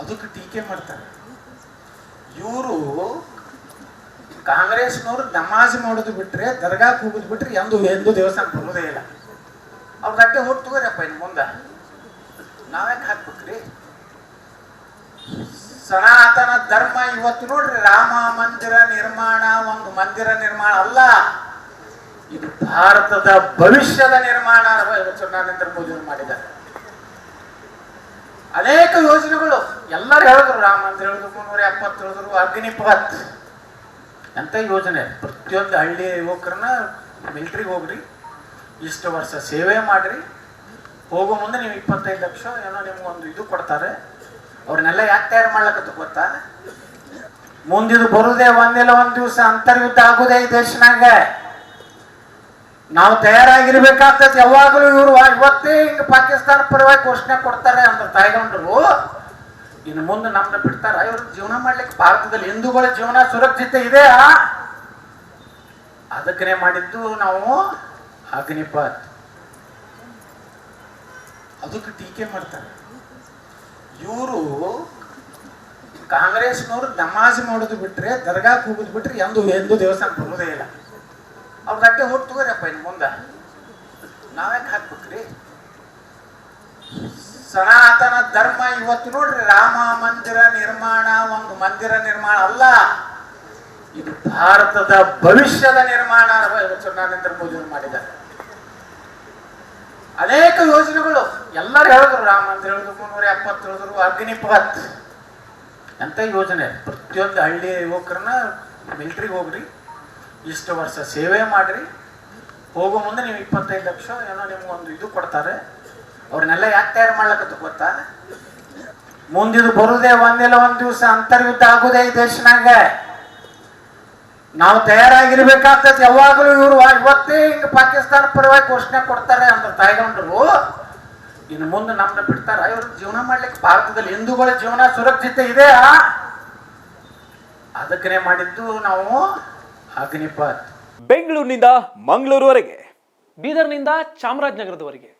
ಅದಕ್ಕೆ ಟೀಕೆ ಮಾಡ್ತಾರೆ. ಇವರು ಕಾಂಗ್ರೆಸ್ನವ್ರು ನಮಾಜ್ ಮಾಡೋದು ಬಿಟ್ರೆ, ದರ್ಗಾಕ್ಕೆ ಹೋಗೋದು ಬಿಟ್ರೆ ಎಂದು ಎಂದು ದೇವಸ್ಥಾನ ಬರೋದೇ ಇಲ್ಲ. ಅವ್ರ ಅಟ್ಟೆ ಹೋಗಿ ತಗೋರಪ್ಪ ಇನ್ನು ಮುಂದೆ. ನಾವ್ಯಾಕೆ ಹಾಕ್ಬೇಕ್ರಿ? ಸನಾತನ ಧರ್ಮ ಇವತ್ತು ನೋಡ್ರಿ, ರಾಮ ಮಂದಿರ ನಿರ್ಮಾಣ, ಒಂದು ಮಂದಿರ ನಿರ್ಮಾಣ ಅಲ್ಲ. ಇದು ಭಾರತದ ಭವಿಷ್ಯದ ನಿರ್ಮಾಣ ನರೇಂದ್ರ ಮೋದಿ ಅವರು ಮಾಡಿದ್ದಾರೆ. ಅನೇಕ ಯೋಜನೆಗಳು. ಎಲ್ಲರೂ ಹೇಳಿದ್ರು, ರಾಮ ಅಂತ ಹೇಳಿದ್ರು ನೂರ ಎಪ್ಪತ್ತು ಹೇಳಿದ್ರು ಅಗ್ನಿಪಾತ್ ಅಂತ ಯೋಜನೆ? ಪ್ರತಿಯೊಂದು ಹಳ್ಳಿ ಯುವಕರನ್ನ ಮಿಲ್ಟ್ರಿಗೆ ಹೋಗ್ರಿ, ಇಷ್ಟು ವರ್ಷ ಸೇವೆ ಮಾಡ್ರಿ. ಹೋಗೋ ಮುಂದೆ ನೀವು ಇಪ್ಪತ್ತೈದು ಲಕ್ಷ ಏನೋ ನಿಮ್ಗೊಂದು ಇದು ಕೊಡ್ತಾರೆ. ಅವ್ರನ್ನೆಲ್ಲ ಯಾಕೆ ತಯಾರು ಮಾಡ್ಲಕ್ಕ ಗೊತ್ತಾ? ಮುಂದಿದು ಬರುದೇ ಒಂದಿಲ್ಲ, ಒಂದ್ ದಿವಸ ಅಂತರ್ಯುದ್ಧ ಆಗುದೇ ಈ ದೇಶನಾಗ. ನಾವು ತಯಾರಾಗಿರ್ಬೇಕಾಗ್ತದೆ ಯಾವಾಗಲೂ ಇವರು ಇವತ್ತೇ ಹಿಂಗ ಪಾಕಿಸ್ತಾನ ಪರವಾಗಿ ಘೋಷಣೆ ಕೊಡ್ತಾರೆ ಅಂತ ತಾಯ್ಗೊಂಡ್ರು ಇನ್ನು ಮುಂದೆ ನಮ್ಮನ್ನ ಬಿಡ್ತಾರ, ಇವ್ರ ಜೀವನ ಮಾಡ್ಲಿಕ್ಕೆ ಭಾರತದಲ್ಲಿ ಹಿಂದೂಗಳ ಜೀವನ ಸುರಕ್ಷಿತ ಇದೆಯಾ? ಅದಕ್ಕನೆ ಮಾಡಿದ್ದು ನಾವು ಅಗ್ನಿಪಥ್ ಅದಕ್ಕೆ ಟೀಕೆ ಮಾಡ್ತಾರೆ. ಇವರು ಕಾಂಗ್ರೆಸ್ನವ್ರು ನಮಾಜ್ ಮಾಡೋದು ಬಿಟ್ರೆ, ದರ್ಗಾಕ್ಕೆ ಹೋಗೋದು ಬಿಟ್ರೆ ಎಂದು ಎಂದು ದೇವಸ್ಥಾನ ಬರೋದೇ ಇಲ್ಲ. ಅವ್ರ ತಟ್ಟೆ ತಗೋರಪ್ಪ ಇನ್ನು ಮುಂದೆ. ನಾವ್ಯಾಕೆ ಹಾಕ್ಬೇಕ್ರಿ? ಸನಾತನ ಧರ್ಮ ಇವತ್ತು ನೋಡ್ರಿ, ರಾಮ ಮಂದಿರ ನಿರ್ಮಾಣ, ಒಂದು ಮಂದಿರ ನಿರ್ಮಾಣ ಅಲ್ಲ. ಇದು ಭಾರತದ ಭವಿಷ್ಯದ ನಿರ್ಮಾಣ ಇವತ್ತು ನರೇಂದ್ರ ಮೋದಿ ಮಾಡಿದ್ದಾರೆ. ಅನೇಕ ಯೋಜನೆಗಳು. ಎಲ್ಲರೂ ಹೇಳಿದ್ರು, ರಾಮ ಮಂದಿರ ಹೇಳಿದ್ರು ಮುನ್ನೂರ ಎಪ್ಪತ್ತು ಹೇಳಿದ್ರು ಅಗ್ನಿಪಥ್ ಎಂತ ಯೋಜನೆ? ಪ್ರತಿಯೊಂದು ಹಳ್ಳಿ ಯುವಕರನ್ನ ಮಿಲ್ಟ್ರಿಗೆ ಹೋಗ್ರಿ, ಇಷ್ಟು ವರ್ಷ ಸೇವೆ ಮಾಡ್ರಿ. ಹೋಗೋ ಮುಂದೆ ನೀವು ಇಪ್ಪತ್ತೈದು ಲಕ್ಷ ಏನೋ ನಿಮ್ಗೊಂದು ಇದು ಕೊಡ್ತಾರೆ. ಅವ್ರನ್ನೆಲ್ಲ ಯಾಕೆ ತಯಾರು ಮಾಡ್ಲಕತ್ತ ಗೊತ್ತಾ? ಮುಂದಿದು ಬರುದೇ ಒಂದಿಲ್ಲ ಒಂದ್ ದಿವಸ ಅಂತರ್ಯುದ್ಧ ಆಗುದೇ ಈ ದೇಶನಾಗ. ನಾವು ತಯಾರಾಗಿರ್ಬೇಕಾಗ್ತದೆ ಯಾವಾಗಲೂ ಇವರು ಇವತ್ತೇ ಹಿಂಗ ಪಾಕಿಸ್ತಾನ ಪರವಾಗಿ ಘೋಷಣೆ ಕೊಡ್ತಾರೆ ಅಂತ ತಾಯ್ಗೊಂಡ್ರು ಇನ್ನು ಮುಂದೆ ನಮ್ಮನ್ನ ಬಿಡ್ತಾರ. ಇವ್ರು ಜೀವನ ಮಾಡ್ಲಿಕ್ಕೆ ಭಾರತದಲ್ಲಿ ಹಿಂದೂಗಳ ಜೀವನ ಸುರಕ್ಷಿತ ಇದೆ ಅದಕ್ಕನೆ ಮಾಡಿದ್ದು ನಾವು ಅಗ್ನಿಪಥ್. ಬೆಂಗಳೂರಿನಿಂದ ಮಂಗಳೂರುವರೆಗೆ. ಬೀದರ್ನಿಂದ ಚಾಮರಾಜನಗರದವರೆಗೆ.